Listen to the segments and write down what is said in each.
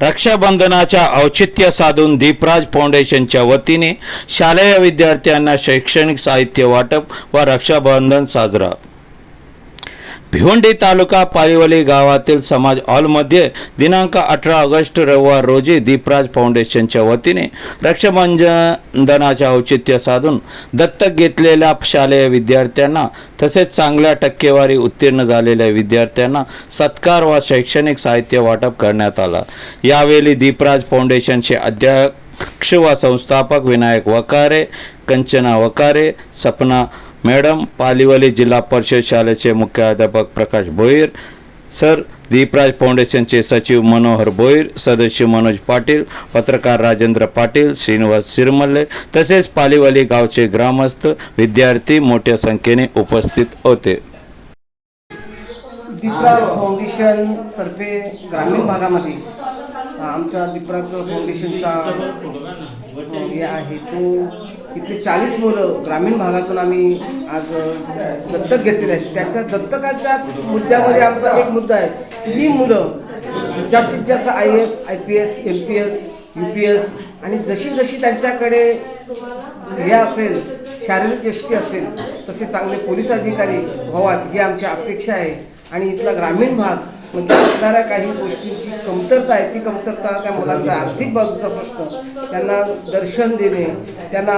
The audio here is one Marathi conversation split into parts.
रक्षाबंधनाच्या औचित्य साधून दीपराज फाउंडेशनच्या वतीने शालेय विद्यार्थ्यांना शैक्षणिक साहित्य वाटप व रक्षाबंधन साजरा. भिवंडी तालुका पारिवली गावातील समाज हॉलमध्ये दिनांक अठरा ऑगस्ट रविवार रोजी दीपराज फाउंडेशनच्या वतीने रक्षाबंधनाचे औचित्य साधून दत्तक घेतलेल्या शालेय विद्यार्थ्यांना तसेच चांगल्या टक्केवारी उत्तीर्ण झालेल्या विद्यार्थ्यांना सत्कार व शैक्षणिक साहित्य वाटप करण्यात आला. यावेळी दीपराज फाउंडेशनचे अध्यक्ष व संस्थापक विनायक वकारे कंचना वकारे सपना मॅडम पालिवली जिल्हा परिषद शाळेचे मुख्याध्यापक प्रकाश भोईर सर दीपराज फाउंडेशनचे सचिव मनोहर भोईर सदस्य मनोज पाटील पत्रकार राजेंद्र पाटील श्रीनिवास सिरमल्ले तसेच पालिवली गावचे ग्रामस्थ विद्यार्थी मोठ्या संख्येने उपस्थित होते. दीपराज फाउंडेशन तर्फे ग्रामीण भागामध्ये आमच्या दीपराज फाउंडेशनचा हे आहे तो इथे चाळीस मुलं ग्रामीण भागातून आम्ही आज दत्तक घेतलेले आहेत. त्याच्या दत्तकाच्या मुद्द्यामध्ये आमचा एक मुद्दा आहे. की ही मुलं जास्तीत जास्त I S I P S M P S U P S आणि जशी जशी त्यांच्याकडे हे असेल शारीरिक यष्टी असेल तसे चांगले पोलीस अधिकारी व्हावात ही आमची अपेक्षा आहे. आणि इथला ग्रामीण भाग म्हणजे असणाऱ्या काही गोष्टींची कमतरता आहे ती कमतरता त्या मुलांचा आर्थिक बाजूचा प्रश्न त्यांना दर्शन देणे त्यांना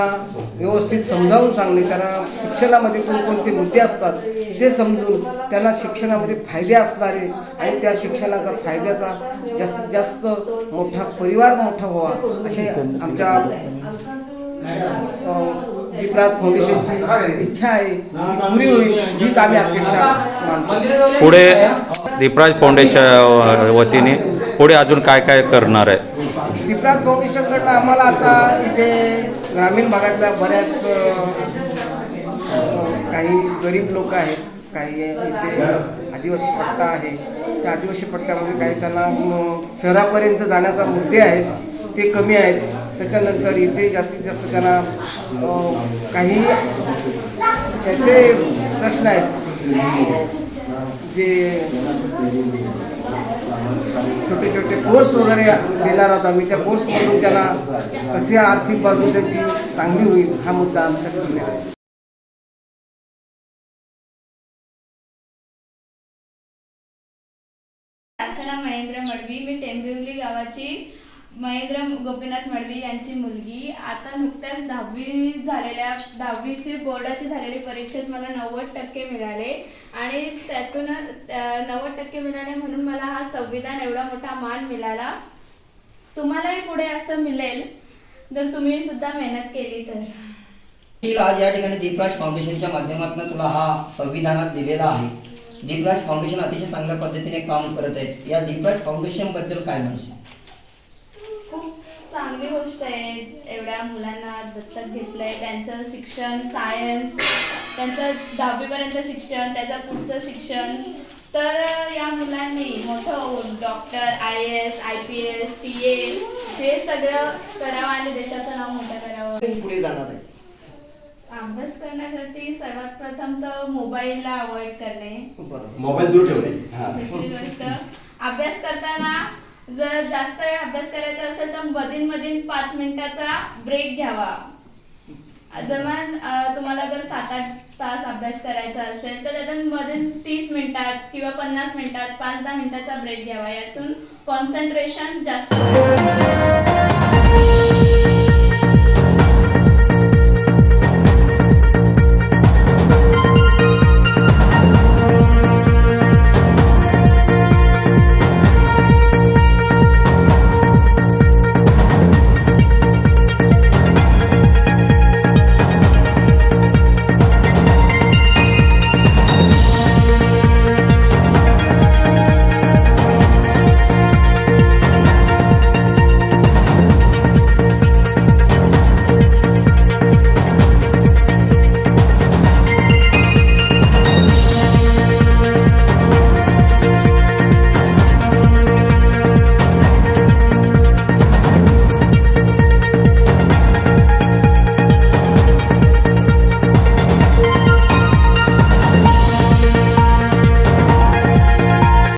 व्यवस्थित समजावून सांगणे त्यांना शिक्षणामध्ये कोणकोणते मुद्दे असतात ते समजून त्यांना शिक्षणामध्ये फायदे असणारे आणि त्या शिक्षणाचा फायद्याचा जास्तीत जास्त मोठा परिवार मोठा व्हावा असे आमच्या विप्रात फाउंडेशनची इच्छा आहे. पुरी होईल हीच आम्ही अपेक्षा पुढे दीपराज फाउंडेशन वतीने पुढे अजून काय काय करणार आहे? विप्रात फाउंडेशनकडनं आम्हाला आता इथे ग्रामीण भागातल्या बऱ्याच काही गरीब लोक आहेत काही इथे आदिवासी पट्टा आहे. त्या आदिवासी पट्ट्यामध्ये काही त्यांना शहरापर्यंत जाण्याचा मुद्दे आहेत ते कमी आहेत. त्याच्यानंतर इथे जास्तीत जास्त त्यांना काही त्याचे प्रश्न आहेत. जे छोटे छोटे कोर्स वगैरे देणार आहोत आम्ही त्या कोर्समधून त्यांना कशी आर्थिक बाजू त्यांची चांगली होईल हा मुद्दा आमच्याकडे आहे. प्रार्थना महेंद्र मडवी मी टेंबिवली गावाची महेंद्र गोपीनाथ मडवी यांची मुलगी. आता नुकत्याच दहावी झालेल्या दहावीची बोर्डाची झालेली परीक्षेत मला नव्वद टक्के मिळाले. आणि त्यातून नव्वद टक्के मिळाले म्हणून मला हा संविधान एवढा मोठा मान मिळाला. तुम्हालाही पुढे असं मिळेल. जर तुम्ही सुद्धा मेहनत केली तर. आज या ठिकाणी दीपराज फाउंडेशनच्या माध्यमातून तुला हा संविधानात दिलेला आहे. दीपराज फाउंडेशन अतिशय चांगल्या पद्धतीने काम करत आहे या दीपराज फाउंडेशनबद्दल काय म्हणशील? चांगली गोष्ट आहे. एवढ्या मुलांना दत्तक घेतलंय. त्यांचं शिक्षण सायन्स त्यांचं दहावीपर्यंत शिक्षण त्याचं पुढचं शिक्षण. तर या मुलांनी मोठं होऊन doctor I S I P S C A हे सगळं करावं आणि देशाचं नाव मोठं करावं. पुढे जाणार आहे? अभ्यास करण्यासाठी सर्वात प्रथम तर मोबाईलला अवॉइड करणे. मोबाईल दूर ठेवणे. हा. दुसरी गोष्ट अभ्यास करताना जर जास्त वेळ अभ्यास करायचा असेल तर मधीन मधीन पाच मिनिटाचा ब्रेक घ्यावा. जमान तुम्हाला जर सात आठ तास अभ्यास करायचा असेल तर त्यातून मधून तीस मिनिटात किंवा पन्नास मिनिटात पाच दहा मिनिटाचा ब्रेक घ्यावा. यातून कॉन्सन्ट्रेशन जास्त